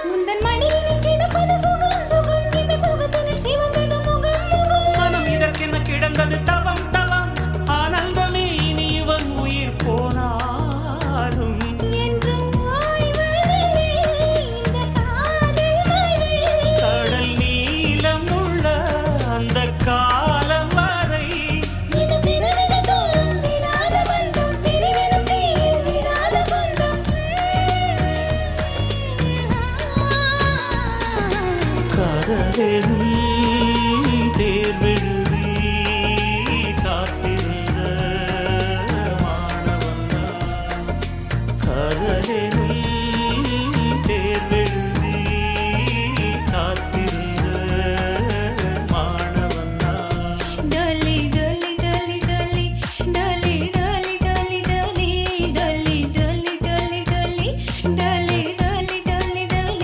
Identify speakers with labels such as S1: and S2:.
S1: உந்தன் மடியினில்
S2: கடலில் தேர்வெழுதி காத்திருந்த மாணவன். கடலில்